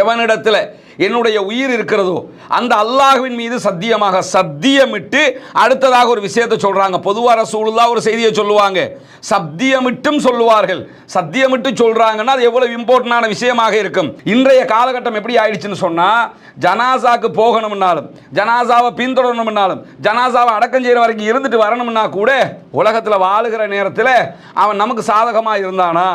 எவனிடத்தில் என்னுடைய உயிர் இருக்கிறதோ அந்த அல்லாஹுவின் மீது சத்தியமாக சத்தியமிட்டு அடுத்ததாக ஒரு விஷயத்தை சொல்கிறாங்க பொதுவாக ரசூலுல்லா ஒரு செய்தியை சொல்லுவாங்க. சத்தியமிட்டும் சொல்லுவார்கள். சத்தியமிட்டு சொல்கிறாங்கன்னா அது எவ்வளவு இம்பார்ட்டண்டான விஷயமாக இருக்கும். இன்றைய காலகட்டம் எப்படி ஆயிடுச்சுன்னு சொன்னால் ஜனாசாக்கு போகணும்னாலும் ஜனாசாவை பின்தொடரணும்னாலும் ஜனாசாவை அடக்கம் செய்கிற வரைக்கும் இருந்துட்டு வரணும்னா கூட உலகத்தில் வாழுகிற நேரத்தில் அவன் நமக்கு சாதகமாக இருந்தானா?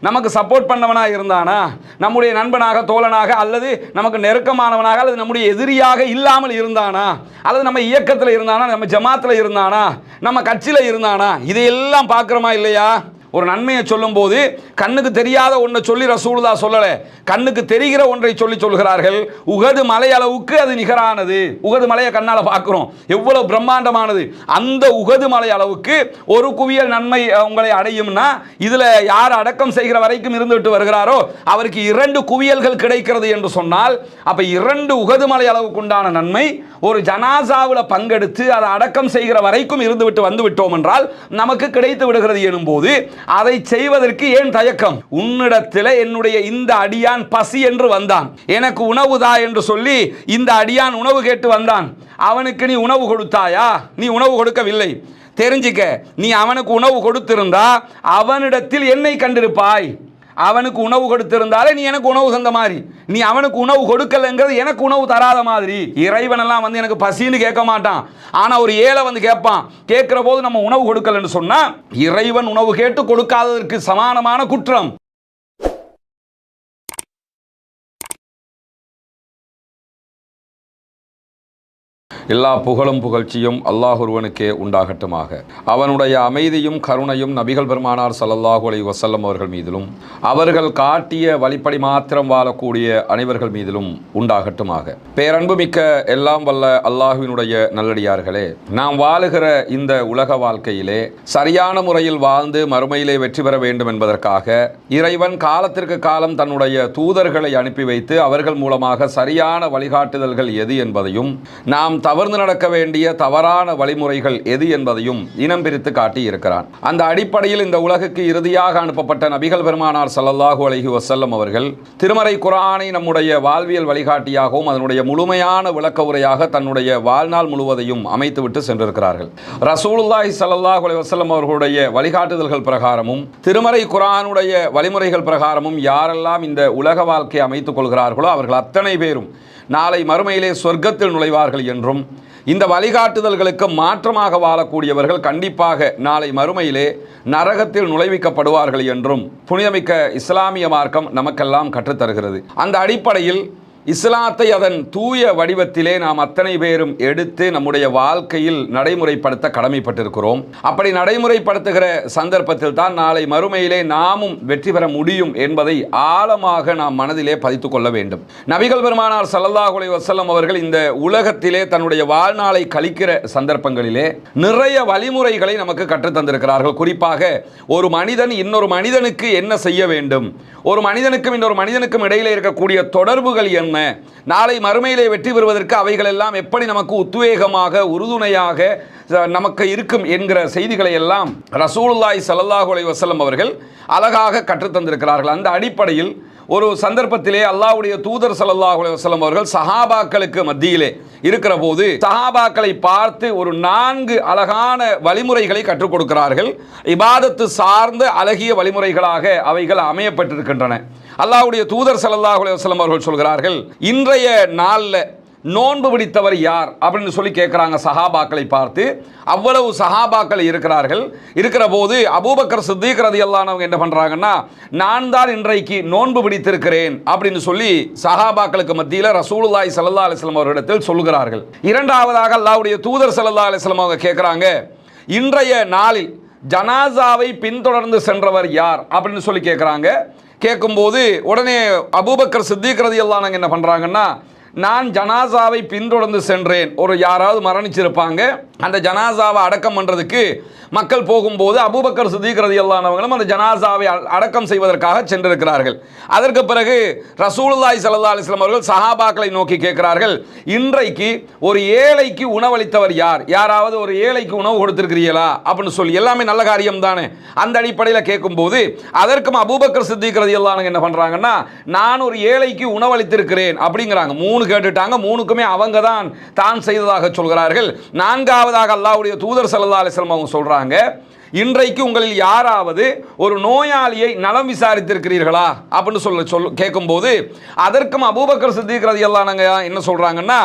நமக்கு சப்போர்ட் பண்ணவனா இருந்தானா? நம்முடைய நண்பனாக தோழனாக அல்லது நமக்கு நெருக்கமானவனாக அல்லது நம்முடைய எதிரியாக இல்லாமல் இருந்தானா? அல்லது நம்ம இயக்கத்தில் இருந்தானா? நம்ம ஜமாத்தில் இருந்தானா? நம்ம கட்சியில் இருந்தானா? இதையெல்லாம் பார்க்குறோமா இல்லையா? ஒரு நன்மையை சொல்லும்போது கண்ணுக்கு தெரியாத ஒன்றை சொல்லி ரசூலுதா சொல்லலை. கண்ணுக்கு தெரிகிற ஒன்றை சொல்லி சொல்கிறார்கள். உகது மலை அளவுக்கு அது நிகரானது. உகது மலையை கண்ணால் பார்க்குறோம். எவ்வளோ பிரம்மாண்டமானது. அந்த உகது மலை அளவுக்கு ஒரு குவியல் நன்மை உங்களை அடையும்னா இதில் யார் அடக்கம் செய்கிற வரைக்கும் இருந்துவிட்டு வருகிறாரோ அவருக்கு இரண்டு குவியல்கள் கிடைக்கிறது என்று சொன்னால் அப்போ இரண்டு உகது மலை அளவுக்கு உண்டான நன்மை ஒரு ஜனாசாவில் பங்கெடுத்து அதை அடக்கம் செய்கிற வரைக்கும் இருந்துவிட்டு வந்து விட்டோம் என்றால் நமக்கு கிடைத்து விடுகிறது எனும்போது அதை செய்வதற்கு ஏன் தயக்கம்? உன்னிடத்தில் என்னுடைய இந்த அடியான் பசி என்று வந்தான். எனக்கு உணவுதா என்று சொல்லி இந்த அடியான் உணவு கேட்டு வந்தான். அவனுக்கு நீ உணவு கொடுத்தாயா? நீ உணவு கொடுக்கவில்லை. தெரிஞ்சுக்க நீ அவனுக்கு உணவு கொடுத்திருந்தா அவனிடத்தில் என்னை கண்டிருப்பாய்? அவனுக்கு உணவு கொடுத்திருந்தாலே நீ எனக்கு உணவு தந்த மாதிரி. நீ அவனுக்கு உணவு கொடுக்கலைங்கிறது எனக்கு உணவு தராத மாதிரி. இறைவனெல்லாம் வந்து எனக்கு பசின்னு கேட்க மாட்டான். ஆனால் ஒரு ஏழை வந்து கேட்பான் கேட்குற போது நம்ம உணவு கொடுக்கலன்னு சொன்னால் இறைவன் உணவு கேட்டு கொடுக்காததற்கு சமானமான குற்றம். எல்லா புகழும் புகழ்ச்சியும் அல்லாஹ் ஒருவனுக்கே உண்டாகட்டுமாக. அவனுடைய அமைதியும் கருணையும் நபிகள் பெருமானார் சல்லல்லாஹு அலி வசல்லம் அவர்கள் மீதிலும் அவர்கள் காட்டிய வழிப்படி மாத்திரம் வாழக்கூடிய அனைவர்கள் மீதிலும் உண்டாகட்டுமாக. பேரன்பு மிக்க எல்லாம் வல்ல அல்லாஹுவினுடைய நல்லடியார்களே நாம் வாழுகிற இந்த உலக வாழ்க்கையிலே சரியான முறையில் வாழ்ந்து மறுமையிலே வெற்றி பெற வேண்டும் என்பதற்காக இறைவன் காலத்திற்கு காலம் தன்னுடைய தூதர்களை அனுப்பி வைத்து அவர்கள் மூலமாக சரியான வழிகாட்டுதல்கள் எது என்பதையும் நாம் தவறு நடக்க வேண்டிய தவறான வழிமுறைகள் எது என்பதையும் இனம் பிரித்து காட்டி இருக்கிறான். அந்த அடிப்படையில் இந்த உலகுக்கு இறுதியாக அனுப்பப்பட்ட நபிகள் பெருமானார் சல்லல்லாஹு அலஹி வசல்லம் அவர்கள் திருமறை குரானை நம்முடைய வாழ்வியல் வழிகாட்டியாகவும் அதனுடைய முழுமையான விளக்க உரையாக தன்னுடைய வாழ்நாள் முழுவதையும் அமைத்துவிட்டு சென்றிருக்கிறார்கள். ரசூலுல்லாஹி சல்லல்லாஹு அலி வசல்லம் அவர்களுடைய வழிகாட்டுதல்கள் பிரகாரமும் திருமறை குரானுடைய வழிமுறைகள் பிரகாரமும் யாரெல்லாம் இந்த உலக வாழ்க்கையை அமைத்துக் கொள்கிறார்களோ அவர்கள் அத்தனை பேரும் நாளை மறுமையிலே சொர்க்கத்தில் நுழைவார்கள் என்றும் இந்த வழிகாட்டுதல்களுக்கு மாற்றமாக வாழக்கூடியவர்கள் கண்டிப்பாக நாளை மறுமையிலே நரகத்தில் நுழைவிக்கப்படுவார்கள் என்றும் புனிதமிக்க இஸ்லாமிய மார்க்கம் நமக்கெல்லாம் கற்றுத்தருகிறது. அந்த அடிப்படையில் இஸ்லாத்தை அதன் தூய வடிவத்திலே நாம் அத்தனை பேரும் எடுத்து நம்முடைய வாழ்க்கையில் நடைமுறைப்படுத்த கடமைப்பட்டிருக்கிறோம். அப்படி நடைமுறைப்படுத்துகிற சந்தர்ப்பத்தில் தான் நாளை மறுமையிலே நாமும் வெற்றி பெற முடியும் என்பதை ஆழமாக நாம் மனதிலே பதித்து கொள்ள வேண்டும். நபிகள் பெருமானார் ஸல்லல்லாஹு வசல்லம் அவர்கள் இந்த உலகத்திலே தன்னுடைய வாழ்நாளை கழிக்கிற சந்தர்ப்பங்களிலே நிறைய வழிமுறைகளை நமக்கு கற்றுத்தந்திருக்கிறார்கள் குறிப்பாக ஒரு மனிதன் இன்னொரு மனிதனுக்கு என்ன செய்ய வேண்டும்? ஒரு மனிதனுக்கும் இன்னொரு மனிதனுக்கும் இடையிலே இருக்கக்கூடிய தொடர்புகள் என்ன? நாளை மறுமையிலே வெற்றி பெறுவதற்கு அவைகள் எல்லாம் எப்படி நமக்கு உத்வேகமாக உறுதுணையாக நமக்கு இருக்கும் என்கிற செய்திகளை எல்லாம் ரசூலுல்லாய் சல்லாஹூ அலைஹி வசலம் அவர்கள் அழகாக கற்றுத்தந்திருக்கிறார்கள். அந்த அடிப்படையில் ஒரு சந்தர்ப்பத்திலே அல்லாவுடைய தூதர் சல்லாஹ் அலைஹி அவர்கள் சஹாபாக்களுக்கு மத்தியிலே இருக்கிற போது சஹாபாக்களை பார்த்து ஒரு நான்கு அழகான வழிமுறைகளை கற்றுக் கொடுக்கிறார்கள். இபாதத்து சார்ந்த அழகிய வழிமுறைகளாக அவைகள் அமையப்பட்டிருக்கின்றன. அல்லாவுடைய தூதர் சல்லாஹ் அலைஹி அவர்கள் சொல்கிறார்கள் இன்றைய நாளில் நோன்பு பிடித்தவர் யார் அப்படின்னு சொல்லி கேட்குறாங்க சஹாபாக்களை பார்த்து. அவ்வளவு சஹாபாக்கள் இருக்கிறார்கள். இருக்கிற போது அபூபக்கர் சித்திக் ரதியல்லானவங்க என்ன பண்ணுறாங்கன்னா நான் தான் இன்றைக்கு நோன்பு பிடித்திருக்கிறேன் அப்படின்னு சொல்லி சஹாபாக்களுக்கு மத்தியில் ரசூலுல்லாய் சல்லா அலைஹி வஸல்லம் அவர்களிடத்தில் சொல்கிறார்கள் இரண்டாவதாக அல்லாவுடைய தூதர் சல்லா அலைஹி அவங்க கேட்குறாங்க இன்றைய நாளில் ஜனாசாவை பின்தொடர்ந்து சென்றவர் யார்? அப்படின்னு சொல்லி கேட்குறாங்க கேட்கும்போது உடனே அபூபக்கர் சித்திக் ரதியல்லானவங்க என்ன பண்ணுறாங்கன்னா நான் ஜனாசாவை பின்தொடர்ந்து சென்றேன். ஒரு யாராவது மரணிச்சிருப்பாங்க. அந்த ஜனாசாவை அடக்கம் பண்ணுறதுக்கு மக்கள் போகும்போது அபூபக்கர் சுதீக்கிறது எல்லானவங்களும் அந்த ஜனாசாவை அ- அடக்கம் செய்வதற்காக சென்றிருக்கிறார்கள். அதற்கு பிறகு ரசூலுல்லாய் சல்லா அலிஸ்லாம் அவர்கள் சஹாபாக்களை நோக்கி கேட்கிறார்கள் இன்றைக்கு ஒரு ஏழைக்கு உணவளித்தவர் யார்? யாராவது ஒரு ஏழைக்கு உணவு கொடுத்திருக்கிறீங்களா அப்படின்னு சொல்லி எல்லாமே நல்ல காரியம் தானே? அந்த அடிப்படையில் கேட்கும்போது அதற்கும் அபூபக்கர் சித்திக்கிறது எல்லாம் என்ன பண்ணுறாங்கன்னா நான் ஒரு ஏழைக்கு உணவளித்திருக்கிறேன். அப்படிங்கிறாங்க. மூணு கேட்டுட்டாங்க. மூணுக்குமே அவங்க தான் தான் செய்ததாக சொல்கிறார்கள். நான்காவதாக அல்லாவுடைய தூதர் ஸல்லல்லாஹு அலைஹி அவங்க சொல்கிறாங்க இன்றைக்கு உங்களில் யாராவது ஒரு நோயாளியை நலம் விசாரித்திருக்கிறீர்களா? அப்படின்னு சொல்ல சொல் கேட்கும்போது அதற்கும் அபூபக்கர் சித்திக்கிறது எல்லாம் நாங்கள் என்ன சொல்கிறாங்கன்னா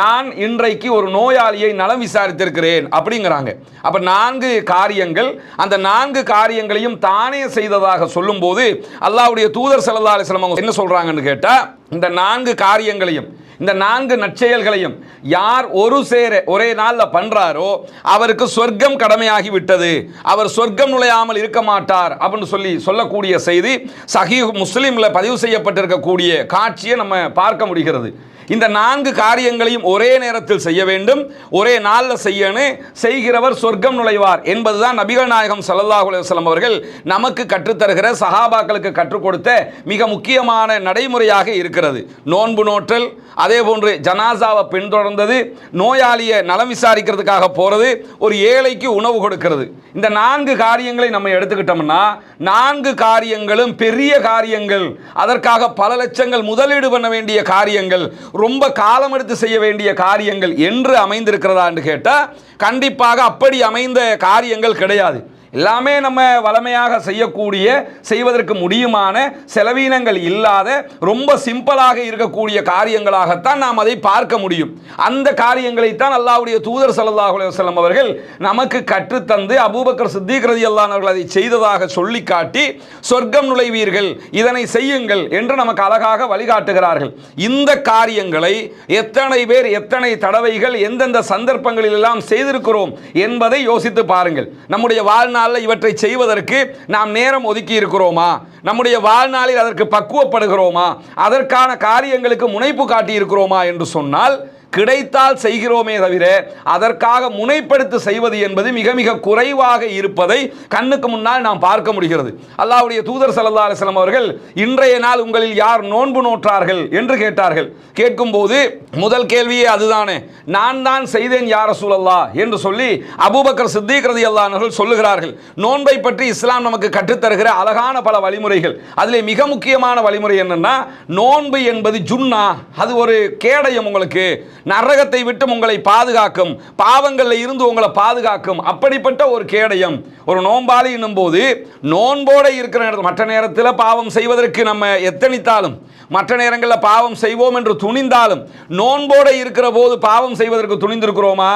நான் இன்றைக்கு ஒரு நோயாளியை நலம் விசாரித்திருக்கிறேன் அப்படிங்கிறாங்க. அப்போ நான்கு காரியங்கள் அந்த நான்கு காரியங்களையும் தானே செய்ததாக சொல்லும்போது அல்லாவுடைய தூதர் ஸல்லல்லாஹு அலைஹி என்ன சொல்கிறாங்கன்னு கேட்டால் இந்த நான்கு காரியங்களையும் இந்த நான்கு நற்செயல்களையும் யார் ஒரு சேர ஒரே நாளில் பண்றாரோ அவருக்கு சொர்க்கம் கடமையாகி விட்டது. அவர் சொர்க்கம் நுழையாமல் இருக்க மாட்டார் அப்படின்னு சொல்லி சொல்லக்கூடிய செய்தி சஹீஹ் முஸ்லீமில் பதிவு செய்யப்பட்டிருக்கக்கூடிய காட்சியை நம்ம பார்க்க முடிகிறது. இந்த நான்கு காரியங்களையும் ஒரே நேரத்தில் செய்ய வேண்டும். ஒரே நாளில் செய்யணும் செய்கிறவர் சொர்க்கம் நுழைவார் என்பதுதான் நபிகள் நாயகம் ஸல்லல்லாஹு அலுவலம் அவர்கள் நமக்கு கற்றுத்தருகிற சஹாபாக்களுக்கு கற்றுக் கொடுத்த மிக முக்கியமான நடைமுறையாக இருக்கிறது. நோன்பு நோற்றல் அதே போன்று ஜனாசாவை பின்தொடர்ந்தது நோயாளியை நலம் விசாரிக்கிறதுக்காக போகிறது ஒரு ஏழைக்கு உணவு கொடுக்கிறது. இந்த நான்கு காரியங்களை நம்ம எடுத்துக்கிட்டோம்னா நான்கு காரியங்களும் பெரிய காரியங்கள். அதற்காக பல லட்சங்கள் முதலீடு பண்ண வேண்டிய காரியங்கள். ரொம்ப காலம் எடுத்து செய்ய வேண்டிய காரியங்கள் என்று அமைந்திருக்கிறதா என்று கேட்டால் கண்டிப்பாக அப்படி அமைந்த காரியங்கள் கிடையாது. எல்லாமே நம்ம வளமையாக செய்யக்கூடிய செய்வதற்கு முடியுமான செலவீனங்கள் இல்லாத ரொம்ப சிம்பிளாக இருக்கக்கூடிய காரியங்களாகத்தான் நாம் அதை பார்க்க முடியும். அந்த காரியங்களைத்தான் அல்லாவுடைய தூதர் ஸல்லல்லாஹு அலைஹி அவர்கள் நமக்கு கற்றுத்தந்து அபூபக்கர் சித்திகிரதி அல்லானவர்கள் அதை செய்ததாக சொல்லி காட்டி சொர்க்கம் நுழைவீர்கள் இதனை செய்யுங்கள் என்று நமக்கு அழகாக வழிகாட்டுகிறார்கள். இந்த காரியங்களை எத்தனை பேர் எத்தனை தடவைகள் எந்தெந்த சந்தர்ப்பங்களில் எல்லாம் செய்திருக்கிறோம் என்பதை யோசித்து பாருங்கள். நம்முடைய வாழ்நாள் வாழ்நாளில் இவற்றை செய்வதற்கு நாம் நேரம் ஒதுக்கி இருக்கிறோமா? நம்முடைய வாழ்நாளில் அதற்கு பக்குவப்படுகிறோமா? அதற்கான காரியங்களுக்கு முனைப்பு காட்டி இருக்கிறோமா என்று சொன்னால் கிடைத்தால் செய்கிறோமே தவிர அதற்காக முனைப்படுத்தி செய்வது என்பது மிக மிக குறைவாக இருப்பதை கண்ணுக்கு முன்னால் நாம் பார்க்க முடிகிறது. அல்லாவுடைய தூதர் சல்லா அலிஸ்லாம் அவர்கள் இன்றைய நாள் உங்களில் யார் நோன்பு நோற்றார்கள்? என்று கேட்டார்கள். கேட்கும்போது முதல் கேள்வியே அதுதானே. நான் தான் செய்தேன் யார் ரசூலல்லா என்று சொல்லி அபூபக்கர் சித்திக் ரலியல்லாஹு சொல்லுகிறார்கள். நோன்பை பற்றி இஸ்லாம் நமக்கு கற்றுத்தருகிற அழகான பல வழிமுறைகள். அதில் மிக முக்கியமான வழிமுறை என்னன்னா நோன்பு என்பது ஜுன்னா அது ஒரு கேடயம் உங்களுக்கு. நரகத்தை விட்டு உங்களை பாதுகாக்கும் பாவங்களில் இருந்து உங்களை பாதுகாக்கும். அப்படிப்பட்ட ஒரு கேடயம். ஒரு நோன்பாளி போது நோன்போட இருக்கிற நேரத்தில் மற்ற நேரத்தில் பாவம் செய்வதற்கு நம்ம எத்தனித்தாலும் மற்ற நேரங்களில் பாவம் செய்வோம் என்று துணிந்தாலும் நோன்போட இருக்கிற போது பாவம் செய்வதற்கு துணிந்திருக்கிறோமா?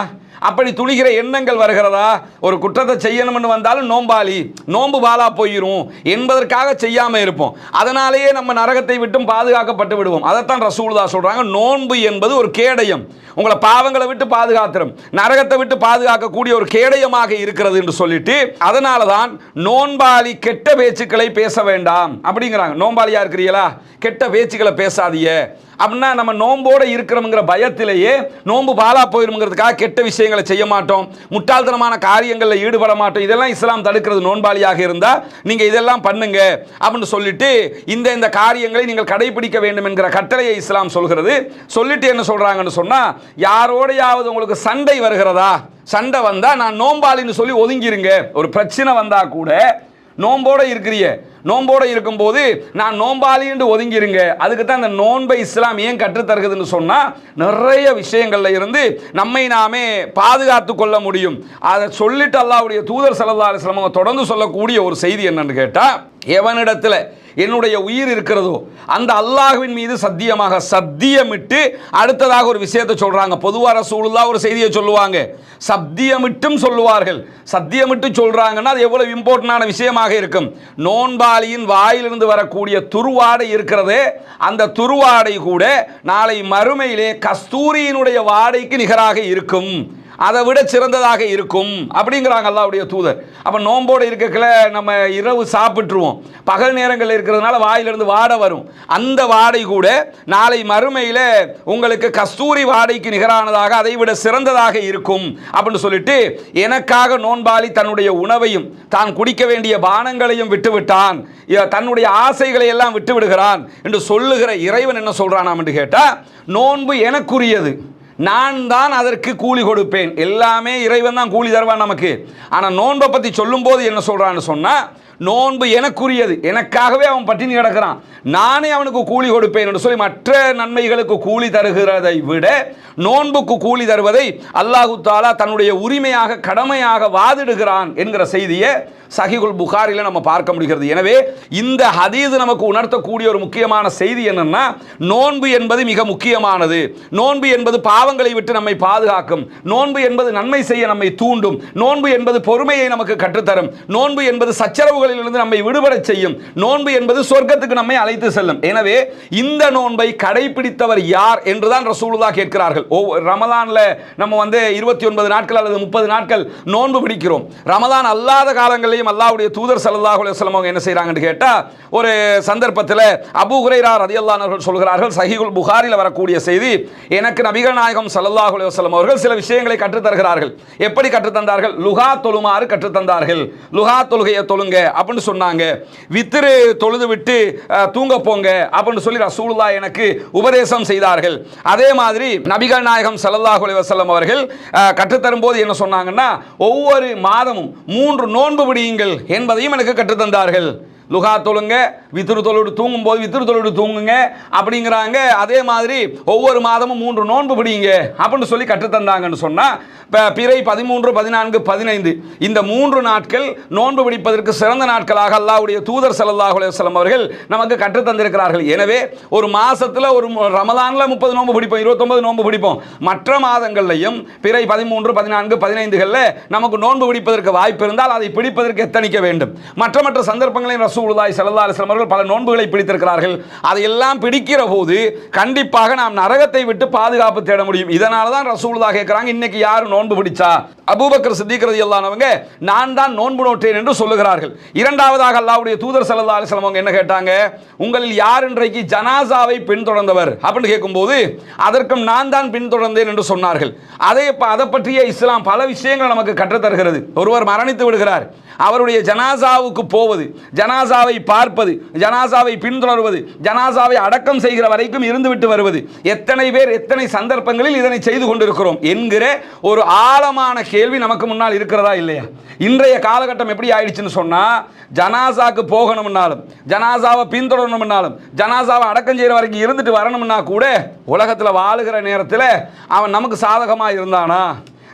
அப்படி துணிகிற எண்ணங்கள் வருகிறதா? ஒரு குற்றத்தை செய்யணும்னு வந்தாலும் நோம்பாளி நோம்பு பாலா போயிடும் என்பதற்காக செய்யாமல் இருப்போம். அதனாலேயே நம்ம நரகத்தை விட்டும் பாதுகாக்கப்பட்டு விடுவோம். அதைத்தான் ரசூலுதா சொல்கிறாங்க நோன்பு என்பது ஒரு கேடயம். உங்களை பாவங்களை விட்டு பாதுகாத்துரும். நரகத்தை விட்டு பாதுகாக்கக்கூடிய ஒரு கேடயமாக இருக்கிறது என்று சொல்லிட்டு அதனால தான் நோன்பாளி கெட்ட பேச்சுக்களை பேச வேண்டாம். அப்படிங்கிறாங்க. நோன்பாளியாக இருக்கிறீங்களா கெட்ட பேச்சுக்களை பேசாதீங்க. அப்படின்னா நம்ம நோம்போடு இருக்கிறோங்கிற பயத்திலேயே நோன்பு பாலா போயிருங்கிறதுக்காக கெட்ட விஷயங்களை செய்ய மாட்டோம். முட்டாள்தனமான காரியங்களில் ஈடுபட மாட்டோம். இதெல்லாம் இஸ்லாம் தடுக்கிறது நோன்பாளியாக இருந்தால் நீங்கள் இதெல்லாம் பண்ணுங்க அப்படின்னு சொல்லிட்டு இந்த இந்த காரியங்களை நீங்கள் கடைபிடிக்க வேண்டும் என்கிற கட்டளையை இஸ்லாம் சொல்கிறது. சொல்லிட்டு என்ன சொல்கிறாங்கன்னு சொன்னால் யாரோடையாவது உங்களுக்கு சண்டை வருகிறதா? சண்டை வந்தால் நான் நோம்பாளின்னு சொல்லி ஒதுங்கிருங்க. ஒரு பிரச்சனை வந்தால் கூட நோன்போட இருக்கிறிய. நோன்போட இருக்கும்போது நான் நோம்பாளின்னு ஒதுங்கிருங்க. அதுக்கு தான் இந்த நோன்பை இஸ்லாம் ஏன் கற்றுத்தருகுதுன்னு சொன்னால் நிறைய விஷயங்களில் இருந்து நம்மை நாமே பாதுகாத்து கொள்ள முடியும். அதை சொல்லிட்டு அல்லாவுடைய தூதர் ஸல்லல்லாஹு அலுவலம் தொடர்ந்து சொல்லக்கூடிய ஒரு செய்தி என்னன்னு கேட்டால் எவனிடத்தில் என்னுடைய உயிர் இருக்கிறதோ அந்த அல்லாஹ்வின் மீது சத்தியமாக சத்தியமிட்டு அடுத்ததாக ஒரு விஷயத்தை சொல்கிறாங்க பொதுவாக சூழலாக ஒரு செய்தியை சொல்லுவாங்க. சத்தியமிட்டும் சொல்லுவார்கள். சத்தியமிட்டு சொல்கிறாங்கன்னா அது எவ்வளவு இம்பார்ட்டண்டான விஷயமாக இருக்கும். நோன்பாளியின் வாயிலிருந்து வரக்கூடிய துருவாடை இருக்கிறதே அந்த துருவாடை கூட நாளை மறுமையிலே கஸ்தூரியினுடைய வாடைக்கு நிகராக இருக்கும். அதை விட சிறந்ததாக இருக்கும் அப்படிங்கிறாங்க அல்லாவுடைய தூதர். அப்போ நோம்போடு இருக்கக்கில் நம்ம இரவு சாப்பிட்டுருவோம். பகல் நேரங்களில் இருக்கிறதுனால வாயிலிருந்து வாடை வரும். அந்த வாடை கூட நாளை மறுமையில் உங்களுக்கு கஸ்தூரி வாடைக்கு நிகரானதாக அதை விட சிறந்ததாக இருக்கும் அப்படின்னு சொல்லிட்டு எனக்காக நோன்பாளி தன்னுடைய உணவையும் தான் குடிக்க வேண்டிய பானங்களையும் விட்டுவிட்டான். தன்னுடைய ஆசைகளை எல்லாம் விட்டு விடுகிறான் என்று சொல்லுகிற இறைவன் என்ன சொல்கிறான் என்று கேட்டால் நோன்பு எனக்குரியது. நான் தான் அதற்கு கூலி கொடுப்பேன். எல்லாமே இறைவன் தான் கூலி தருவான் நமக்கு. ஆனால் நோன்பை பற்றி சொல்லும்போது என்ன சொல்கிறான்னு சொன்னால் நோன்பு எனக்குரியது. எனக்காகவே அவன் பட்டினி கிடக்கிறான். நானே அவனுக்கு கூலி கொடுப்பேன் என்று சொல்லி மற்ற நன்மைகளுக்கு கூலி தருகிறதை விட நோன்புக்கு கூலி தருவதை அல்லாஹு தாலா தன்னுடைய உரிமையாக கடமையாக வாதிடுகிறான் என்கிற செய்தியை சஹிகுல் புகாரில் நம்ம பார்க்க முடிகிறது. எனவே இந்த ஹதீது நமக்கு உணர்த்தக்கூடிய ஒரு முக்கியமான செய்தி என்னன்னா நோன்பு என்பது மிக முக்கியமானது. நோன்பு என்பது பாவங்களை விட்டு நம்மை பாதுகாக்கும். நோன்பு என்பது நன்மை செய்ய நம்மை தூண்டும். நோன்பு என்பது பொறுமையை நமக்கு கற்றுத்தரும். நோன்பு என்பது சச்சரவுகளிலிருந்து நம்மை விடுபட செய்யும். நோன்பு என்பது சொர்க்கத்துக்கு நம்மை அழைத்து செல்லும். எனவே இந்த நோன்பை கடைபிடித்தவர் யார் என்றுதான் ரசூலுல்லா கேட்கிறார்கள். ஒவ்வொரு ரமலான்ல நம்ம வந்து இருபத்தி ஒன்பது நாட்கள் அல்லது முப்பது நாட்கள் நோன்பு பிடிக்கிறோம். ரமதான் அல்லாத காலங்களிலேயும் அல்லாவுடைய தூதர் சல்லாஹ் அலுவலம் அவங்க என்ன செய்றாங்கன்னு கேட்டா ஒரு சந்தர்ப்பத்தில் அபு ஹுரைரா ரலியல்லாஹு அன்ஹு சொல்கிறார்கள் சஹிகுல் புகாரில் வரக்கூடிய செய்தி எனக்கு நபிகள் நாயகம் சல்லாஹ் அலுவலம் அவர்கள் சில விஷயங்களை கற்றுத்தருகிறார்கள். எப்படி கற்றுத்தந்தார்கள்? லுகா தொழுமாறு கற்றுத்தந்தார்கள். லுகா தொழுகையை தொழுங்க. அப்படின்னு சொன்னாங்க. வித்திரு தொழுது விட்டு தூங்க போங்க அப்படின்னு சொல்லி ரசூலுல்லா எனக்கு உபதேசம் செய்தார்கள். அதே மாதிரி நபிகள் நாயகம் ஸல்லல்லாஹு அலைஹி அவர்கள் கற்றுத்தரும்போது கற்றுத்தரும் போது என்ன சொன்னாங்கன்னா ஒவ்வொரு மாதமும் மூன்று நோன்பு விடியுங்கள் என்பதையும் எனக்கு கற்றுத்தந்தார்கள். லுகா தொழுங்க வித்துரு தொழுடு தூங்கும் போது வித்துரு தொழுடு தூங்குங்க அப்படிங்கிறாங்க. அதே மாதிரி ஒவ்வொரு மாதமும் மூன்று நோன்பு பிடிங்க அப்படின்னு சொல்லி கற்றுத்தந்தாங்கன்னு சொன்னால் இப்போ பிறை பதிமூன்று பதினான்கு பதினைந்து. இந்த மூன்று நாட்கள் நோன்பு பிடிப்பதற்கு சிறந்த நாட்களாக அல்லாவுடைய தூதர் ஸல்லல்லாஹு அலைஹி அவர்கள் நமக்கு கற்றுத்தந்திருக்கிறார்கள். எனவே ஒரு மாதத்தில் ஒரு ரமதானில் முப்பது நோன்பு பிடிப்போம் இருபத்தொம்பது நோன்பு பிடிப்போம். மற்ற மாதங்கள்லையும் பிறை பதிமூன்று பதினான்கு பதினைந்துகளில் நமக்கு நோன்பு பிடிப்பதற்கு வாய்ப்பு இருந்தால் அதை பிடிப்பதற்கு எத்தனிக்க வேண்டும். மற்ற மற்ற சந்தர்ப்பங்களையும் ரசூ ரசூலுல்லாய் அலைஹி வஸல்லம் அவர்கள் பல நோன்புகளை பிடித்திருக்கிறார்கள். அதையெல்லாம் பிடிக்கிற போது கண்டிப்பாக நாம் நரகத்தை விட்டு பாதுகாப்பு தேட முடியும். இதனால தான் ரசூலுல்லா கேட்குறாங்க இன்னைக்கு யார் நோன்பு பிடிச்சா? அபூபக்கர் சித்திக்கிறது எல்லானவங்க நான் தான் நோன்பு நோட்டேன் என்று சொல்லுகிறார்கள். இரண்டாவதாக அல்லாவுடைய தூதர் ஸல்லல்லாஹு அலைஹி அவங்க என்ன கேட்டாங்க உங்களில் யார் இன்றைக்கு ஜனாசாவை பின்தொடர்ந்தவர்? அப்படின்னு கேட்கும்போது அதற்கும் நான் தான் பின்தொடர்ந்தேன் என்று சொன்னார்கள். அதை அதை பற்றிய இஸ்லாம் பல விஷயங்கள் நமக்கு கற்றுத் தருகிறது ஒருவர் மரணித்து விடுகிறார். அவருடைய ஜனாசாவுக்கு போவது ஜனாசாவை பார்ப்பது ஜனாசாவை பின்தொடர்வது ஜனாசாவை அடக்கம் செய்கிற வரைக்கும் இருந்துவிட்டு வருவது. எத்தனை பேர் எத்தனை சந்தர்ப்பங்களில் இதனை செய்து கொண்டிருக்கிறோம் என்கிற ஒரு ஆழமான கேள்வி நமக்கு முன்னால் இருக்கிறதா இல்லையா? இன்றைய காலகட்டம் எப்படி ஆயிடுச்சுன்னு சொன்னால் ஜனாசாக்கு போகணும்னாலும் ஜனாசாவை பின்தொடரணும்னாலும் ஜனாசாவை அடக்கம் செய்கிற வரைக்கும் இருந்துட்டு வரணும்னா கூட உலகத்தில் வாழுகிற நேரத்தில் அவன் நமக்கு சாதகமாக இருந்தானா?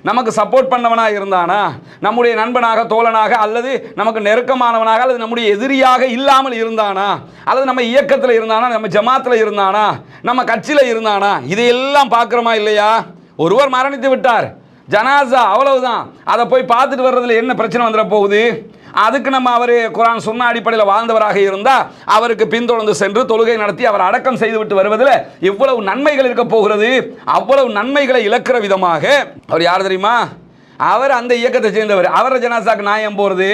நமக்கு சப்போர்ட் பண்ணவனா இருந்தானா? நம்முடைய நண்பனாக தோழனாக அல்லது நமக்கு நெருக்கமானவனாக அல்லது நம்முடைய எதிரியாக இல்லாமல் இருந்தானா? அல்லது நம்ம இயக்கத்தில் இருந்தானா? நம்ம ஜமாத்தில் இருந்தானா? நம்ம கட்சியில் இருந்தானா? இதையெல்லாம் பார்க்குறோமா இல்லையா? ஒருவர் மரணித்து விட்டார். ஜனாசா அவ்வளவுதான். அதை போய் பார்த்துட்டு வர்றதுல என்ன பிரச்சனை வந்துட போகுது? அதுக்கு நம்ம அவர் குரான் சொன்ன அடிப்படையில் வாழ்ந்தவராக இருந்தால் அவருக்கு பின்தொடர்ந்து சென்று தொழுகை நடத்தி அவர் அடக்கம் செய்துவிட்டு வருவதில் இவ்வளவு நன்மைகள் இருக்க போகிறது. அவ்வளவு நன்மைகளை இழக்கிற விதமாக அவர் யார் தெரியுமா? அவர் அந்த இயக்கத்தை சேர்ந்தவர். அவர் ஜனாசாக்கு நியாயம் போகிறது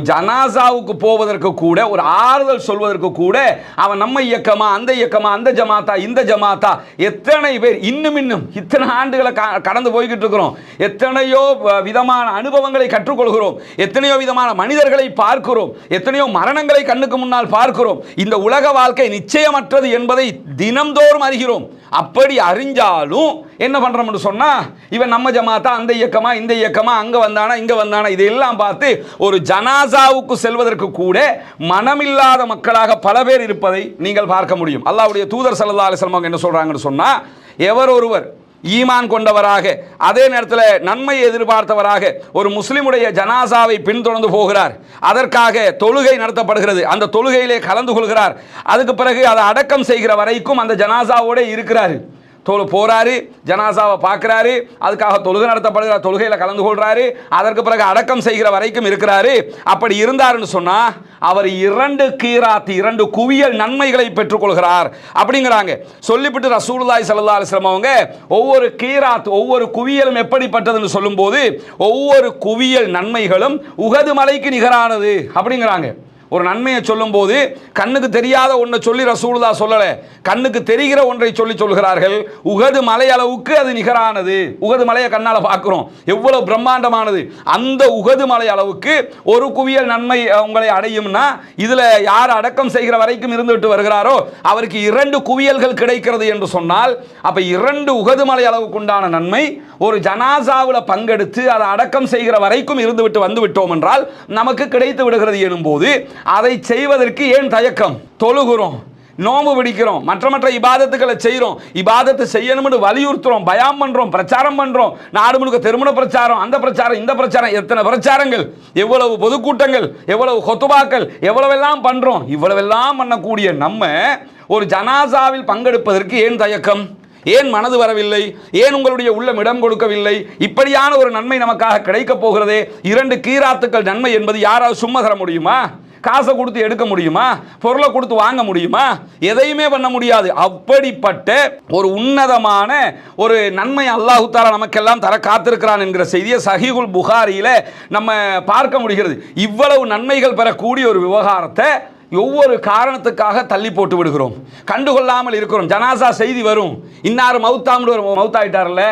ஜனாசாவுக்கு போவதற்கு கூட ஒரு ஆறுதல் சொல்வதற்கு கூட அவன் நம்ம இயக்கமா அந்த இயக்கமா அந்த ஜமாத்தா இந்த ஜமாத்தா எத்தனை பேர் இன்னும் இன்னும் இத்தனை ஆண்டுகளை க- கடந்து போய்கிட்டு இருக்கிறோம். எத்தனையோ வ- விதமான அனுபவங்களை கற்றுக்கொள்கிறோம். எத்தனையோ விதமான மனிதர்களை பார்க்கிறோம். எத்தனையோ மரணங்களை கண்ணுக்கு முன்னால் பார்க்கிறோம். இந்த உலக வாழ்க்கை நிச்சயமற்றது என்பதை தினம்தோறும் அறிகிறோம். அப்படி அறிஞ்சாலும் என்ன பண்ணுறோம்னு சொன்னால் இவன் நம்ம ஜமாத்தா அந்த இயக்கமாக இந்த இயக்கமாக அங்கே வந்தானா இங்கே வந்தானா இதையெல்லாம் பார்த்து ஒரு ஜனாசாவுக்கு செல்வதற்கு கூட மனமில்லாத மக்களாக பல பேர் இருப்பதை நீங்கள் பார்க்க முடியும். அல்லாவுடைய தூதர் சல்லா அலைஹி என்ன சொல்கிறாங்கன்னு சொன்னால் எவர் ஒருவர் ஈமான் கொண்டவராக அதே நேரத்தில் நன்மையை எதிர்பார்த்தவராக ஒரு முஸ்லிமுடைய ஜனாசாவை பின்தொடர்ந்து போகிறார். அதற்காக தொழுகை நடத்தப்படுகிறது. அந்த தொழுகையிலே கலந்து கொள்கிறார். அதுக்கு பிறகு அதை அடக்கம் செய்கிற வரைக்கும் அந்த ஜனாசாவோட இருக்கிறார். தொழு போறாரு ஜனாசாவை பார்க்குறாரு அதுக்காக தொழுகை நடத்தப்படுகிற தொழுகையில் கலந்து கொள்றாரு அதற்கு பிறகு அடக்கம் செய்கிற வரைக்கும் இருக்கிறாரு. அப்படி இருந்தாருன்னு சொன்னால் அவர் இரண்டு கீராத் இரண்டு குவியல் நன்மைகளை பெற்றுக்கொள்கிறார் அப்படிங்கிறாங்க. சொல்லிவிட்டு ரசூலாய் ஸல்லல்லாஹு அலைஹி அவங்க ஒவ்வொரு கீராத் ஒவ்வொரு குவியலும் எப்படிப்பட்டதுன்னு சொல்லும்போது ஒவ்வொரு குவியல் நன்மைகளும் உகது மலைக்கு நிகரானது அப்படிங்கிறாங்க. ஒரு நன்மையை சொல்லும்போது கண்ணுக்கு தெரியாத ஒன்றை சொல்லி ரசூலுதா சொல்லலை. கண்ணுக்கு தெரிகிற ஒன்றை சொல்லி சொல்கிறார்கள். உகது மலை அளவுக்கு அது நிகரானது. உகது மலையை கண்ணால் பார்க்குறோம். எவ்வளோ பிரம்மாண்டமானது. அந்த உகது மலை அளவுக்கு ஒரு குவியல் நன்மை உங்களை அடையும்னா இதில் யார் அடக்கம் செய்கிற வரைக்கும் இருந்துவிட்டு வருகிறாரோ அவருக்கு இரண்டு குவியல்கள் கிடைக்கிறது என்று சொன்னால் அப்போ இரண்டு உகது மலை அளவுக்கு உண்டான நன்மை ஒரு ஜனாசாவில் பங்கெடுத்து அதை அடக்கம் செய்கிற வரைக்கும் இருந்துவிட்டு வந்து விட்டோம் என்றால் நமக்கு கிடைத்து விடுகிறது எனும்போது அதை செய்வதற்கு ஏன் தயக்கம்? தொழுகிறோம் நோம்பு பிடிக்கிறோம் மற்ற மற்ற இபாதத்துக்களை செய்கிறோம் இபாதத்தை செய்யணும்னு வலியுறுத்துறோம் பயம் பண்ணுறோம் பிரச்சாரம் பண்ணுறோம் நாடு முழுக்க திருமண பிரச்சாரம் அந்த பிரச்சாரம் இந்த பிரச்சாரம் எத்தனை பிரச்சாரங்கள்? எவ்வளவு பொதுக்கூட்டங்கள் எவ்வளவு கொத்துபாக்கள் எவ்வளவெல்லாம் பண்ணுறோம் இவ்வளவெல்லாம் பண்ணக்கூடிய நம்ம ஒரு ஜனாசாவில் பங்கெடுப்பதற்கு ஏன் தயக்கம்? ஏன் மனது வரவில்லை? ஏன் உங்களுடைய உள்ளம் இடம் கொடுக்கவில்லை? இப்படியான ஒரு நன்மை நமக்காக கிடைக்கப் போகிறதே இரண்டு கீராத்துக்கள் நன்மை என்பது யாராவது சும்மா தர முடியுமா? காசை கொடுத்து எடுக்க முடியுமா? பொருளை கொடுத்து வாங்க முடியுமா? எதையுமே பண்ண முடியாது. அப்படிப்பட்ட ஒரு உன்னதமான ஒரு நன்மை அல்லாஹு தாரா நமக்கெல்லாம் தர காத்திருக்கிறான் என்கிற செய்தியை சஹிகுல் புகாரியில் நம்ம பார்க்க முடிகிறது. இவ்வளவு நன்மைகள் பெறக்கூடிய ஒரு விவகாரத்தை ஒவ்வொரு காரணத்துக்காக தள்ளி போட்டு விடுகிறோம். கண்டுகொள்ளாமல் இருக்கிறோம். ஜனாசா செய்தி வரும். இன்னார் மவுத்தாம்னு ஒரு மவுத்தாயிட்டார்ல.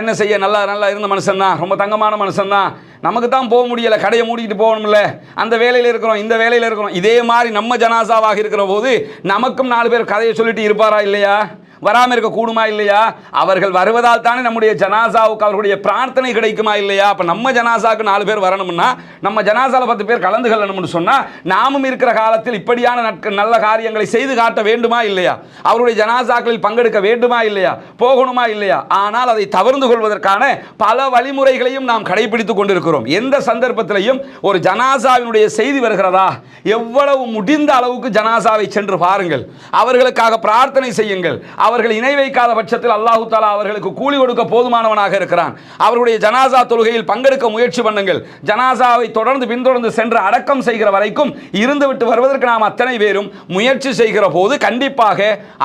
என்ன செய்ய? நல்லா நல்லா இருந்த மனுஷன் தான் ரொம்ப தங்கமான மனுஷன் தான் நமக்கு தான் போக முடியலை கடையை மூடிக்கிட்டு போகணும்ல. அந்த வேலையில் இருக்கிறோம் இந்த வேலையில் இருக்கிறோம். இதே மாதிரி நம்ம ஜனாசாவாக இருக்கிற போது நமக்கும் நாலு பேர் கதையை சொல்லிட்டு இருப்பாரா இல்லையா? வராமல் இருக்க கூடுமா இல்லையா? அவர்கள் வருவதால் தானே நம்முடைய ஜனாசாவுக்கு அவர்களுடைய பிரார்த்தனை கிடைக்குமா இல்லையா? அப்போ நம்ம ஜனாசாவுக்கு நாலு பேர் வரணும்னா நம்ம ஜனாசாவில் பத்து பேர் கலந்து கொள்ளணும்னு சொன்னால் நாமும் இருக்கிற காலத்தில் இப்படியான நட்க நல்ல காரியங்களை செய்து காட்ட வேண்டுமா இல்லையா? அவருடைய ஜனாசாக்களில் பங்கெடுக்க வேண்டுமா இல்லையா? போகணுமா இல்லையா? ஆனால் அதை தவிர்த்து கொள்வதற்கான பல வழிமுறைகளையும் நாம் கடைபிடித்துக் கொண்டிருக்கிறோம். எந்த சந்தர்ப்பத்திலையும் ஒரு ஜனாசாவினுடைய செய்தி வருகிறதா? எவ்வளவு முடிந்த அளவுக்கு ஜனாசாவை சென்று பாருங்கள். அவர்களுக்காக பிரார்த்தனை செய்யுங்கள். அவர்கள் இணை வைக்காத பட்சத்தில் அல்லாஹு தாலா அவர்களுக்கு கூலி கொடுக்க போதுமானவனாக இருக்கிறான். அவருடைய ஜனாசா தொழுகையில் பங்கெடுக்க முயற்சி பண்ணுங்கள். ஜனாசாவை தொடர்ந்து பின்தொடர்ந்து சென்று அடக்கம் செய்கிற வரைக்கும் இருந்துவிட்டு வருவதற்கு நாம் அத்தனை பேரும் முயற்சி செய்கிற போது கண்டிப்பாக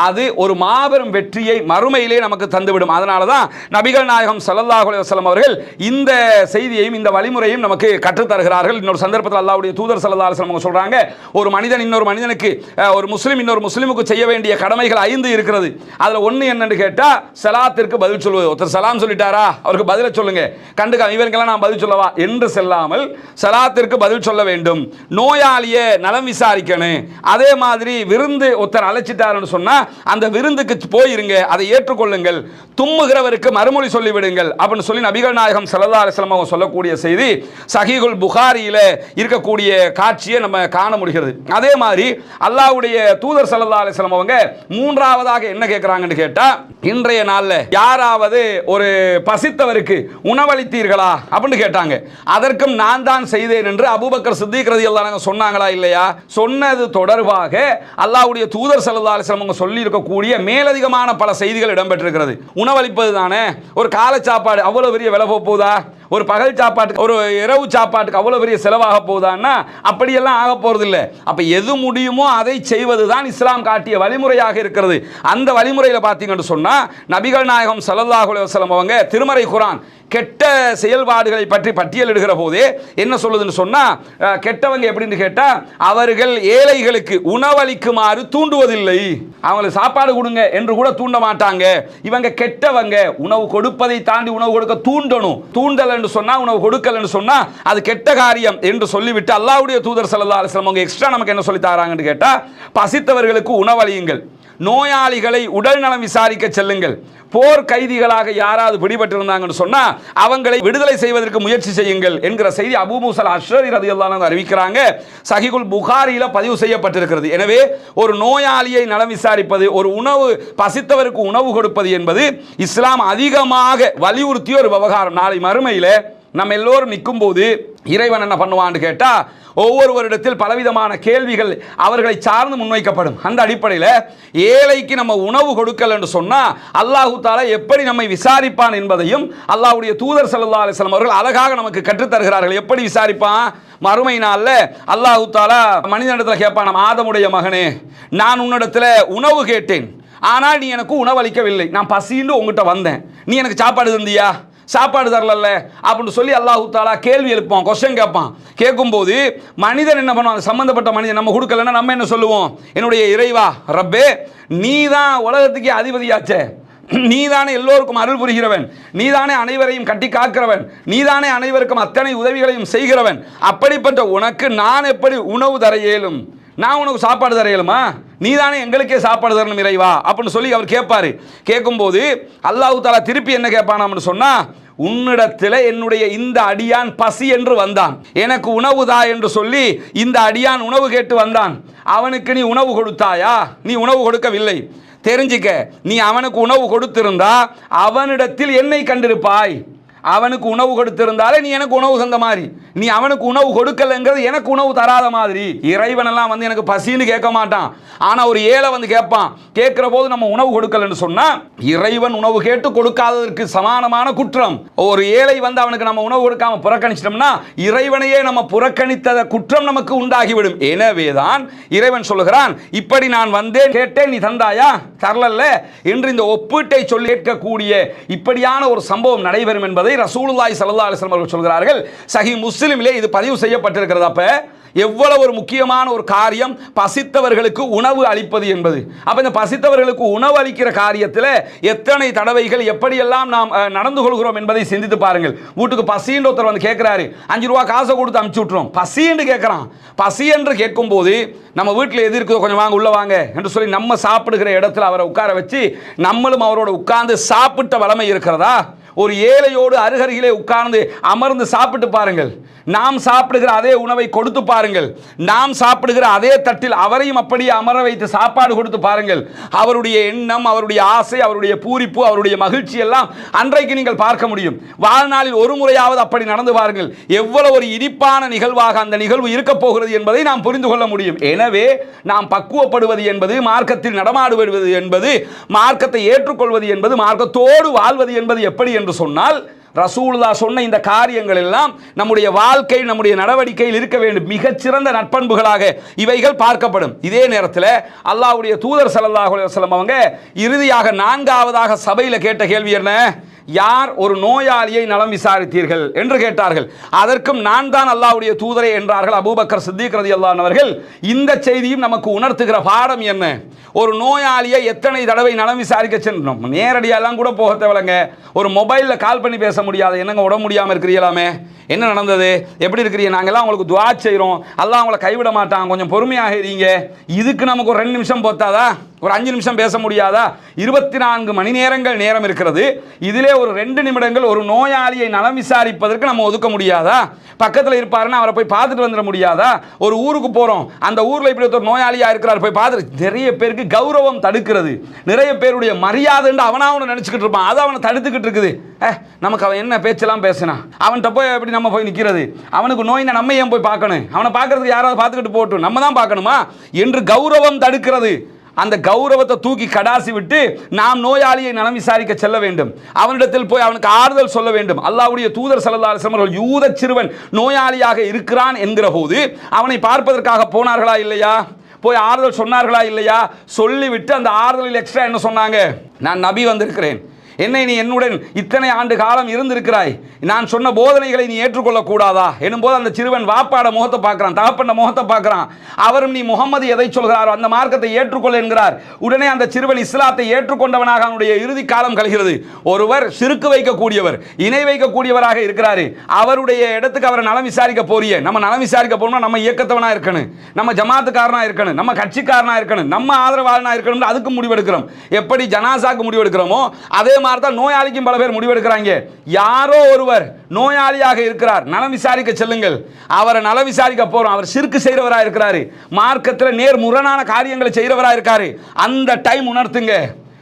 அது ஒரு மாபெரும் வெற்றியை மறுமையிலே நமக்கு தந்துவிடும். அதனால தான் நபிகள் நாயகம் ஸல்லல்லாஹு அலுவலம் அவர்கள் இந்த செய்தியையும் இந்த வழிமுறையும் நமக்கு கற்றுத் தருகிறார்கள் இன்னொரு சந்தர்ப்பத்தில் அல்லாவுடைய தூதர் சல்லா அலுவலம் அவங்க சொல்கிறாங்க ஒரு மனிதன் இன்னொரு மனிதனுக்கு ஒரு முஸ்லீம் இன்னொரு முஸ்லீமுக்கு செய்ய வேண்டிய கடமைகள் ஐந்து இருக்கிறது. அதில் ஒன்று என்னன்னு கேட்டால் சலாத்திற்கு பதில் சொல்வது ஒருத்தர் சலாம் சொல்லிட்டாரா? அவருக்கு பதிலை சொல்லுங்க. கண்டுக்கா இவருக்கெல்லாம் நான் பதில் சொல்லவா? என்று செல்லாமல் சலாத்திற்கு பதில் சொல்ல வேண்டும். நோயாளியை நலம் விசாரிக்கணும். அதே மாதிரி விருந்து ஒருத்தர் அழைச்சிட்டாருன்னு சொன்னால் அந்த விருந்துக்கு போயிருங்க. அதை ஏற்றுக்கொள்ளுங்கள். தும்முகிறவருக்கு மறுமொழி சொல்லிவிடுங்கள். அப்படின்னு சொல்லி நபிகள் நாயகம் சலதா அலைஹி அவங்க சொல்லக்கூடிய செய்தி சஹிகுல் புகாரியில் இருக்கக்கூடிய காட்சியை நம்ம காண முடிகிறது. அதே மாதிரி அல்லாவுடைய தூதர் ஸல்லல்லாஹு அலைஹி அவங்க மூன்றாவதாக என்ன இருக்கிறாங்கன்னு கேட்டா இன்றைய நாள்ல யாராவது ஒரு பசித்தவருக்கு உணவளித்தீர்களா அப்படின்னு கேட்டாங்க. அதற்கும் நான் தான் செய்தேன் என்று அபூபக்கர் சித்திக் ரலியல்லாஹு சொன்னாங்களா இல்லையா? சொன்னது தொடர்பாக அல்லாவுடைய தூதர் ஸல்லல்லாஹு அலைஹி அவங்க சொல்லி இருக்கக்கூடிய மேலதிகமான பல செய்திகள் இடம்பெற்றிருக்கிறது. உணவளிப்பது தானே? ஒரு காலை சாப்பாடு அவ்வளவு பெரிய விலை போதா போகுதா? ஒரு பகல் சாப்பாட்டுக்கு ஒரு இரவு சாப்பாட்டுக்கு அவ்வளோ பெரிய செலவாக போகுதான்னா அப்படியெல்லாம் ஆக போகிறதில்ல அப்போ எது முடியுமோ அதை செய்வது தான் இஸ்லாம் காட்டிய வழிமுறையாக இருக்கிறது. அந்த வழிமுறையில் பார்த்தீங்கன்னு சொன்னால் நபிகள் நாயகம் ஸல்லல்லாஹு அலைஹி அவங்க திருமறை குரான் கெட்ட செயல்பாடுகளை பற்றி பட்டியலிடுகிற போதே என்ன சொல்லுதுன்னு சொன்னால் கெட்டவங்க எப்படின்னு கேட்டால் அவர்கள் ஏழைகளுக்கு உணவளிக்குமாறு தூண்டுவதில்லை. அவங்களுக்கு சாப்பாடு கொடுங்க என்று கூட தூண்ட மாட்டாங்க. இவங்க கெட்டவங்க. உணவு கொடுப்பதை தாண்டி உணவு கொடுக்க தூண்டணும். தூண்டல் என்று சொன்னா உணவு கொடுக்கல் என்று சொன்னா அது கெட்ட காரியம் என்று சொல்லிவிட்டு அல்லாவுடைய தூதர் ஸல்லல்லாஹு அலிஸ்லாம் அவங்க எக்ஸ்ட்ரா நமக்கு என்ன சொல்லி தராங்கன்னு கேட்டா பசித்தவர்களுக்கு உணவளியுங்கள். நோயாளிகளை உடல் நலம் விசாரிக்க செல்லுங்கள். போர் கைதிகளாக யாராவது பிடிபட்டிருந்தாங்கன்னு சொன்னா அவங்களை விடுதலை செய்வதற்கு முயற்சி செய்யுங்கள் என்கிற செய்தி அபூ மூசல் அஷ்ரரி ரதியல்லாஹு அறிவிக்கிறாங்க. சஹிகுல் புகாரியில பதிவு செய்யப்பட்டிருக்கிறது. எனவே ஒரு நோயாளியை நலம் விசாரிப்பது ஒரு உணவு பசித்தவருக்கு உணவு கொடுப்பது என்பது இஸ்லாம் அதிகமாக வலியுறுத்திய ஒரு விவகாரம். நாளை மறுமையில் நம்ம எல்லோரும் நிற்கும்போது இறைவன் என்ன பண்ணுவான்னு கேட்டால் ஒவ்வொருவரிடத்தில் பலவிதமான கேள்விகள் அவர்களை சார்ந்து முன்வைக்கப்படும். அந்த அடிப்படையில் ஏழைக்கு நம்ம உணவு கொடுக்கல் என்று சொன்னால் அல்லாஹு தாலா எப்படி நம்மை விசாரிப்பான் என்பதையும் அல்லாஹுடைய தூதர் சல்லா அலிஸ்லாம் அவர்கள் அழகாக நமக்கு கற்றுத்தருகிறார்கள். எப்படி விசாரிப்பான்? மறுமை நாளில் அல்லாஹு தாலா மனிதனிடத்தில் கேட்பான் நம்ம ஆதமுடைய மகனே நான் உன்னிடத்தில் உணவு கேட்டேன். ஆனால் நீ எனக்கு உணவளிக்கவில்லை நான் பசின்னு உங்ககிட்ட வந்தேன். நீ எனக்கு சாப்பாடு தந்தியா? சாப்பாடு தரலல்ல அப்படின்னு சொல்லி அல்லாஹு தாலா கேள்வி எழுப்பான் கொஸ்டின் கேட்பான். கேட்கும்போது மனிதன் என்ன பண்ணுவான்? அந்த சம்மந்தப்பட்ட மனிதன் நம்ம கொடுக்கலன்னா நம்ம என்ன சொல்லுவோம்? என்னுடைய இறைவா ரப்பே நீ தான் உலகத்துக்கே அதிபதியாச்சே. நீதானே எல்லோருக்கும் அருள் புரிகிறவன். நீதானே அனைவரையும் கட்டி காக்கிறவன். நீதானே அனைவருக்கும் அத்தனை உதவிகளையும் செய்கிறவன். அப்படிப்பட்ட உனக்கு நான் எப்படி உணவு தர இயலும்? நான் உனக்கு சாப்பாடு தரையலுமா நீ நீதானே எங்களுக்கே சாப்பாடு தரணும் இறைவா. அப்படின்னு சொல்லி அவர் கேட்பார். கேட்கும்போது அல்லாஹு தாலா திருப்பி என்ன கேட்பானாம்னு சொன்னால் உன்னிடத்தில் என்னுடைய இந்த அடியான் பசி என்று வந்தான். எனக்கு உணவுதா என்று சொல்லி இந்த அடியான் உணவு கேட்டு வந்தான். அவனுக்கு நீ உணவு கொடுத்தாயா? நீ உணவு கொடுக்கவில்லை. தெரிஞ்சுக்க நீ அவனுக்கு உணவு கொடுத்திருந்தா அவனிடத்தில் என்னை கண்டிருப்பாய். அவனுக்கு உணவு கொடுத்திருந்தாலே நீ எனக்கு உணவு தந்த மாதிரி. நீ அவனுக்கு உணவு கொடுக்கலங்கிறது எனக்கு உணவு தராத மாதிரி. இறைவனெல்லாம் வந்து எனக்கு பசின்னு கேட்க மாட்டான். ஆனால் ஒரு ஏழை வந்து கேட்பான். கேட்குற போது நம்ம உணவு கொடுக்கலன்னு சொன்னால் இறைவன் உணவு கேட்டு கொடுக்காததற்கு சமானமான குற்றம். ஒரு ஏழை வந்து அவனுக்கு நம்ம உணவு கொடுக்காம புறக்கணிச்சிட்டோம்னா இறைவனையே நம்ம புறக்கணித்த குற்றம் நமக்கு உண்டாகிவிடும். எனவேதான் இறைவன் சொல்லுகிறான் இப்படி நான் வந்தேன் கேட்டேன் நீ தந்தாயா? தரலல்ல. என்று இந்த ஒப்பீட்டை சொல்லி கேட்கக்கூடிய இப்படியான ஒரு சம்பவம் நடைபெறும் என்பதை ரசூலுல்லாய் சல்லா அலைஹி அவர்கள் சொல்கிறார்கள் சஹி முஸ்லிமிலே இது பதிவு செய்யப்பட்டிருக்கிறது. அப்போ எவ்வளவு ஒரு முக்கியமான ஒரு காரியம் பசித்தவர்களுக்கு உணவு அளிப்பது என்பது. அப்போ இந்த பசித்தவர்களுக்கு உணவு அளிக்கிற காரியத்தில் எத்தனை தடவைகள் எப்படியெல்லாம் நாம் அஹ், நடந்து கொள்கிறோம் என்பதை சிந்தித்து பாருங்கள். வீட்டுக்கு பசின்னு ஒருத்தர் வந்து கேட்குறாரு அஞ்சு ரூபா காசை கொடுத்து அமுச்சு விட்டுறோம். பசின்னு கேட்குறான். பசி என்று கேட்கும்போது நம்ம வீட்டில் எது இருக்குதோ கொஞ்சம் வாங்க உள்ள வாங்க என்று சொல்லி நம்ம சாப்பிடுகிற இடத்துல அவரை உட்கார வச்சு நம்மளும் அவரோட உட்கார்ந்து சாப்பிட்ட வளமை இருக்கிறதா? ஒரு ஏழையோடு அருகருகிலே உட்கார்ந்து அமர்ந்து சாப்பிட்டு பாருங்கள். நாம் சாப்பிடுகிற அதே உணவை கொடுத்து பாருங்கள். நாம் சாப்பிடுகிற அதே தட்டில் அவரையும் அப்படியே அமர வைத்து சாப்பாடு கொடுத்து பாருங்கள். அவருடைய எண்ணம் அவருடைய ஆசை அவருடைய பூரிப்பு அவருடைய மகிழ்ச்சி எல்லாம் அன்றைக்கு நீங்கள் பார்க்க முடியும். வாழ்நாளில் ஒரு முறையாவது அப்படி நடந்து பாருங்கள் எவ்வளவு ஒரு இனிப்பான நிகழ்வாக அந்த நிகழ்வு இருக்கப் போகிறது என்பதை நாம் புரிந்து கொள்ள முடியும். எனவே நாம் பக்குவப்படுவது என்பது மார்க்கத்தில் நடமாடுவது என்பது மார்க்கத்தை ஏற்றுக்கொள்வது என்பது மார்க்கத்தோடு வாழ்வது என்பது எப்படி என்று சொன்னால் ரசூல்லா சொன்ன இந்த காரியங்கள் எல்லாம் நம்முடைய வாழ்க்கை நம்முடைய நடவடிக்கையில் இருக்க வேண்டும். மிகச்சிறந்த நட்பண்புகளாக இவைகள் பார்க்கப்படும். இதே நேரத்தில் அல்லாஹ்வுடைய தூதர் ஸல்லல்லாஹு அலைஹி அவங்க இறுதியாக நான்காவதாக சபையில் கேட்ட கேள்வி என்ன? யார் ஒரு நோயாளியை நலம் விசாரித்தீர்கள் என்று கேட்டார்கள். அதற்கும் நான் தான் அல்லாவுடைய தூதரே என்றார்கள் அபூபக்கர் சித்திக் ரதி அல்லானவர்கள் இந்த செய்தியும் நமக்கு உணர்த்துகிற பாடம் என்ன? ஒரு நோயாளியை எத்தனை தடவை நலம் விசாரிக்க சென்றோம்? நேரடியாலாம் கூட போக தேவையில்லைங்க. ஒரு மொபைலில் கால் பண்ணி பேச முடியாது. என்னங்க உடம்பு முடியாமல் இருக்கிறீங்களாமே? என்ன நடந்தது? எப்படி இருக்கிறீங்க? நாங்கெல்லாம் உங்களுக்கு துவா செய்கிறோம் எல்லாம் அவங்கள கைவிட மாட்டான். கொஞ்சம் பொறுமையாக இருங்க. இதுக்கு நமக்கு ஒரு ரெண்டு நிமிஷம் போத்தாதா? ஒரு அஞ்சு நிமிஷம் பேச முடியாதா? இருபத்தி நான்கு மணி நேரங்கள் நேரம் இருக்கிறது. இதிலே ஒரு ரெண்டு நிமிடங்கள் ஒரு நோயாளியை நலம் விசாரிப்பதற்கு நம்ம ஒதுக்க முடியாதா? பக்கத்தில் இருப்பாருன்னா அவரை போய் பார்த்துட்டு வந்துட முடியாதா? ஒரு ஊருக்கு போகிறோம் அந்த ஊரில் இப்படி ஒருத்தர் நோயாளியாக இருக்கிறார் போய் பார்த்துட்டு நிறைய பேருக்கு கௌரவம் தடுக்கிறது. நிறைய பேருடைய மரியாதைன்னு அவனா அவனை நினச்சிக்கிட்டு இருப்பான். அது அவனை தடுத்துக்கிட்டு இருக்குது. ஏ நமக்கு அவன் என்ன பேச்செல்லாம் பேசினான் அவன்கிட்ட போய் எப்படி நம்ம போய் நிற்கிறது அவனுக்கு நோயினா நம்ம ஏன் போய் பார்க்கணும்? அவனை பார்க்கறதுக்கு யாராவது பார்த்துக்கிட்டு போட்டும் நம்ம தான் பார்க்கணுமா? என்று கௌரவம் தடுக்கிறது. அந்த கௌரவத்தை தூக்கி கடாசி விட்டு நாம் நோயாளியை நலம் விசாரிக்க செல்ல வேண்டும். அவனிடத்தில் போய் அவனுக்கு ஆறுதல் சொல்ல வேண்டும். அல்லாவுடைய தூதர் ஸல்லல்லாஹு அவர்கள் யூத சிறுவன் நோயாளியாக இருக்கிறான் என்கிற போது அவனை பார்ப்பதற்காக போனார்களா இல்லையா? போய் ஆறுதல் சொன்னார்களா இல்லையா? சொல்லிவிட்டு அந்த ஆறுதலில் எக்ஸ்ட்ரா என்ன சொன்னாங்க? நான் நபி வந்திருக்கிறேன். என்னை நீ என்னுடன் இத்தனை ஆண்டு காலம் இருந்திருக்கிறாய். நான் சொன்ன போதனைகளை நீ ஏற்றுக்கொள்ளக்கூடாதா எனும்போது அந்த சிறுவன் வாப்பாட முகத்தை பார்க்கிறான் தகப்பண்ட முகத்தை பார்க்கிறான். அவரும் நீ முகமது எதை சொல்கிறாரோ அந்த மார்க்கத்தை ஏற்றுக்கொள் என்கிறார். உடனே அந்த சிறுவன் இஸ்லாத்தை ஏற்றுக்கொண்டவனாக அவனுடைய இறுதி காலம் கழிகிறது. ஒருவர் சிறுக்கு வைக்கக்கூடியவர் இணை வைக்கக்கூடியவராக இருக்கிறாரு. அவருடைய இடத்துக்கு அவரை நலம் விசாரிக்க போறிய. நம்ம நலம் விசாரிக்க போறோம்னா நம்ம இயக்கத்தவனாக இருக்கணும். நம்ம ஜமாத்துக்காரனாக இருக்கணும். நம்ம கட்சிக்காரனா இருக்கணும். நம்ம ஆதரவாளனாக இருக்கணும் அதுக்கு முடிவெடுக்கிறோம். எப்படி ஜனாசாக்கு முடிவெடுக்கிறோமோ அதே மாதிரி தான் நோயாளிக்கும் பல பேர் முடிவெடுக்கிறாங்க. யாரோ ஒருவர் நோயாளியாக இருக்கிறார். நலம் விசாரிக்க செல்லுங்கள். அவரை நலம் விசாரிக்க போகிறோம் அவர் சிறுக்கு செய்கிறவராக இருக்கிறாரு. மார்க்கத்தில் நேர் முரணான காரியங்களை செய்கிறவராக இருக்காரு. அந்த டைம் உணர்த்துங்க.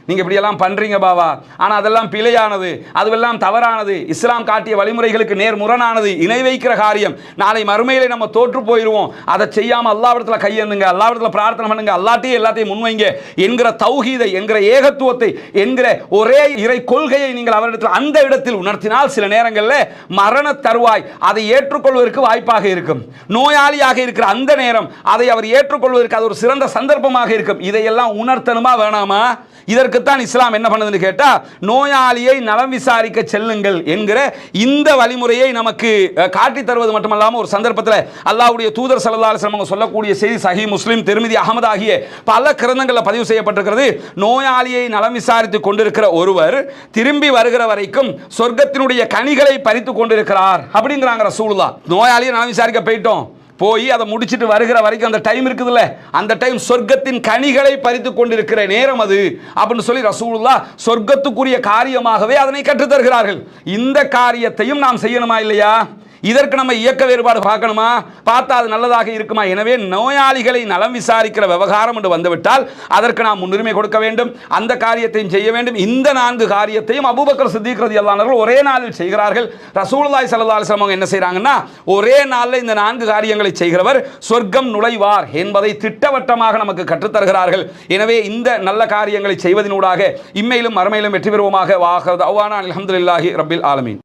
நீங்க இப்படியெல்லாம் பண்ணுறீங்க பாவா. ஆனா அதெல்லாம் பிழையானது. அதுவெல்லாம் தவறானது. இஸ்லாம் காட்டிய வழிமுறைகளுக்கு நேர் முரணானது இணை வைக்கிற காரியம். நாளை மறுமையிலே நம்ம தோற்று போயிடுவோம் அதை செய்யாமல் அல்லாவிடத்தில் கையெழுந்துங்க அல்லாவிடத்துல பிரார்த்தனை பண்ணுங்க. அல்லாட்டையும் எல்லாத்தையும் முன்வைங்க. என்கிற தௌஹீதை என்கிற ஏகத்துவத்தை என்கிற ஒரே இறை கொள்கையை நீங்கள் அவரிடத்தில் அந்த இடத்தில் உணர்த்தினால் சில நேரங்களில் மரண தருவாய். அதை ஏற்றுக்கொள்வதற்கு வாய்ப்பாக இருக்கும். நோயாளியாக இருக்கிற அந்த நேரம் அதை அவர் ஏற்றுக்கொள்வதற்கு அது ஒரு சிறந்த சந்தர்ப்பமாக இருக்கும். இதையெல்லாம் உணர்த்தணுமா வேணாமா? இதற்குத்தான் இஸ்லாம் என்ன பண்ணுதுன்னு கேட்டால் நோயாளியை நலம் விசாரிக்க செல்லுங்கள் என்கிற இந்த வழிமுறையை நமக்கு காட்டி காட்டித் தருவது மட்டுமல்லாமல் ஒரு சந்தர்ப்பத்தில் அல்லாஹ்வுடைய தூதர் சல்லா அலிஸ்லாம் அவங்க சொல்லக்கூடிய செய்தி சஹி முஸ்லீம் திருமதி அகமது ஆகிய பல கிரந்தங்களில் பதிவு செய்யப்பட்டிருக்கிறது. நோயாளியை நலம் விசாரித்துக் கொண்டிருக்கிற ஒருவர் திரும்பி வருகிற வரைக்கும் சொர்க்கத்தினுடைய கனிகளை பறித்து கொண்டிருக்கிறார். அப்படிங்கிறாங்க ரசூலுல்லா நோயாளியை நலம் விசாரிக்க போயிட்டோம். போய் அதை முடிச்சிட்டு வருகிற வரைக்கும் அந்த டைம் இருக்குதுல்ல? அந்த டைம் சொர்க்கத்தின் கனிகளை பறித்து கொண்டிருக்கிற நேரம் அது. அப்படின்னு சொல்லி ரசூலுல்லா சொர்க்கத்துக்குரிய காரியமாகவே அதனை கற்றுத்தருகிறார்கள். இந்த காரியத்தையும் நாம் செய்யணுமா இல்லையா? இதற்கு நம்ம இயக்க வேறுபாடு பார்க்கணுமா? பார்த்தா அது நல்லதாக இருக்குமா? எனவே நோயாளிகளை நலம் விசாரிக்கிற விவகாரம் என்று வந்துவிட்டால் அதற்கு நாம் முன்னுரிமை கொடுக்க வேண்டும். அந்த காரியத்தையும் செய்ய வேண்டும். இந்த நான்கு காரியத்தையும் அபூபக்கர் சித்திக்கிறது ரதியல்லானவர்கள் ஒரே நாளில் செய்கிறார்கள். ரசூலாய் சல்லா அலைஹி அவங்க என்ன செய்கிறாங்கன்னா ஒரே நாளில் இந்த நான்கு காரியங்களை செய்கிறவர் சொர்க்கம் நுழைவார் என்பதை திட்டவட்டமாக நமக்கு கற்றுத் தருகிறார்கள் எனவே இந்த நல்ல காரியங்களை செய்வதனூடாக இம்மையிலும் மறுமையிலும் வெற்றி பெறுவோமாக. வாகிறது அவ்வானா அலமதுல்லாஹி ரபில் ஆலமீன்.